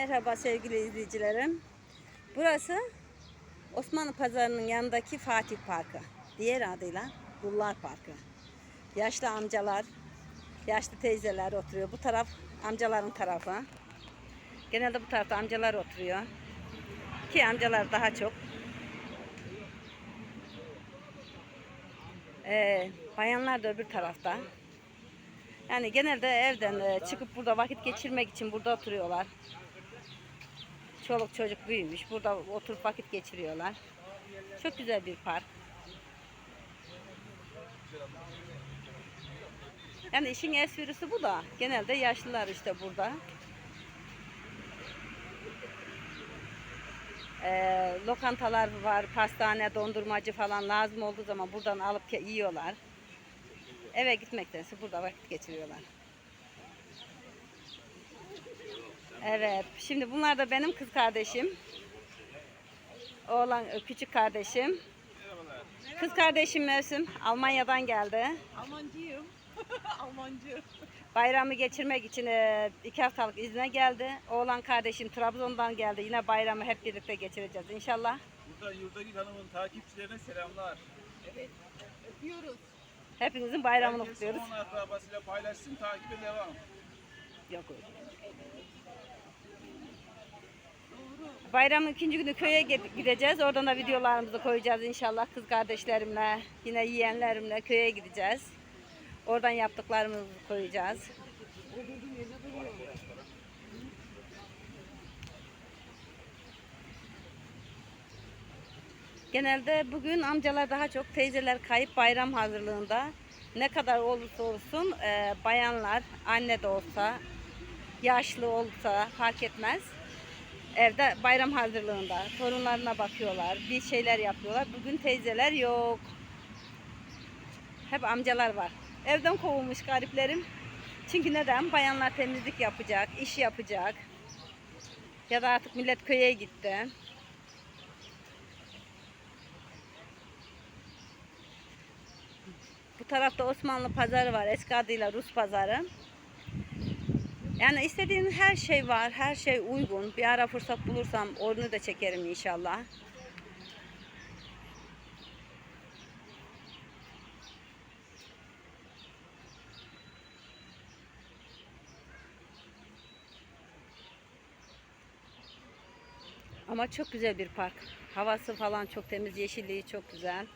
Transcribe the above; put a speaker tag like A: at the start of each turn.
A: Merhaba sevgili izleyicilerim. Burası Osmanlı Pazarı'nın yanındaki Fatih Parkı. Diğer adıyla Dullar Parkı. Yaşlı amcalar, yaşlı teyzeler oturuyor. Bu taraf amcaların tarafı. Genelde bu tarafta amcalar oturuyor. Ki amcalar daha çok. Ee, bayanlar da öbür tarafta. Yani genelde evden e, çıkıp burada vakit geçirmek için burada oturuyorlar. Çoluk çocuk büyümüş. Burada oturup vakit geçiriyorlar. Çok güzel bir park. Yani işin esprisi bu da. Genelde yaşlılar işte burada. Ee, lokantalar var, pastane, dondurmacı falan lazım olduğu zaman buradan alıp yiyorlar. Eve gitmektense burada vakit geçiriyorlar. Evet, şimdi bunlar da benim kız kardeşim. Oğlan e, küçük kardeşim. Kız kardeşim Mevsim Almanya'dan geldi.
B: Almancıyım. Almancı.
A: Bayramı geçirmek için e, iki haftalık izne geldi. Oğlan kardeşim Trabzon'dan geldi. Yine bayramı hep birlikte geçireceğiz inşallah.
C: Buradan Yurdagül Hanım'ın takipçilerine selamlar.
B: Evet. Öpüyoruz.
A: Hepinizin bayramını
C: Herkes
A: kutluyoruz.
C: onun akrabasıyla paylaşsın, takibe devam.
A: Yok öyle. Bayramın ikinci günü köye gid- gideceğiz. Oradan da videolarımızı koyacağız inşallah kız kardeşlerimle, yine yeğenlerimle köye gideceğiz. Oradan yaptıklarımızı koyacağız. Genelde bugün amcalar daha çok teyzeler kayıp bayram hazırlığında. Ne kadar olursa olsun e, bayanlar, anne de olsa, yaşlı olsa fark etmez. Evde bayram hazırlığında torunlarına bakıyorlar, bir şeyler yapıyorlar. Bugün teyzeler yok. Hep amcalar var. Evden kovulmuş gariplerim. Çünkü neden? Bayanlar temizlik yapacak, iş yapacak. Ya da artık millet köye gitti. Bu tarafta Osmanlı pazarı var. Eski adıyla Rus pazarı. Yani istediğin her şey var. Her şey uygun. Bir ara fırsat bulursam onu da çekerim inşallah. Ama çok güzel bir park. Havası falan çok temiz, yeşilliği çok güzel.